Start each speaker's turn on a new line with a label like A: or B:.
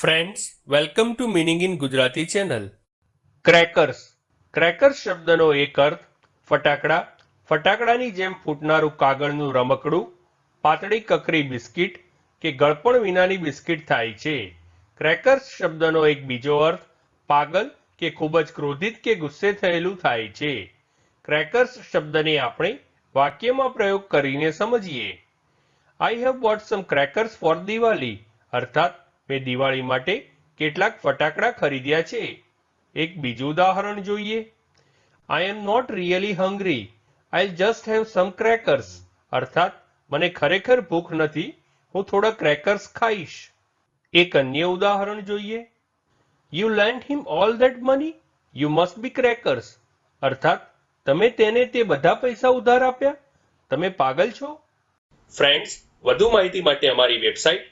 A: Friends welcome to meaning in Gujarati channel crackers crackers શબ્દનો એક અર્થ, ફટાકડા. ફટાકડાની જેમ ફૂટનારું કાગળનું રમકડું, પાતળી કકરી બિસ્કિટ કે ગળપણ વિનાની બિસ્કિટ થાય છે. ક્રેકર્સ શબ્દનો એક બીજો અર્થ, પાગલ કે ખૂબ જ ક્રોધિત કે ગુસ્સે થયેલું થાય છે. ક્રેકર્સ શબ્દને આપણે વાક્યમાં પ્રયોગ કરીને સમજીએ. I have bought some crackers for Diwali અર્થાત મેં દિવાળી માટે કેટલાક ફટાકડા ખરીદ્યા છે? એક બીજું ઉદાહરણ જોઈએ. I am not really hungry I just have some crackers અર્થાત, મને ખરેખર ભૂખ નથી. હું થોડા ક્રેકર્સ ખાઈશ. એક અન્ય ઉદાહરણ જોઈએ. You lend him all that money you must be crackers અર્થાત, તમે તેને તે બધા પૈસા ઉધાર આપ્યા? તમે પાગલ છો? ફ્રેન્ડ્સ વધુ માહિતી માટે અમારી website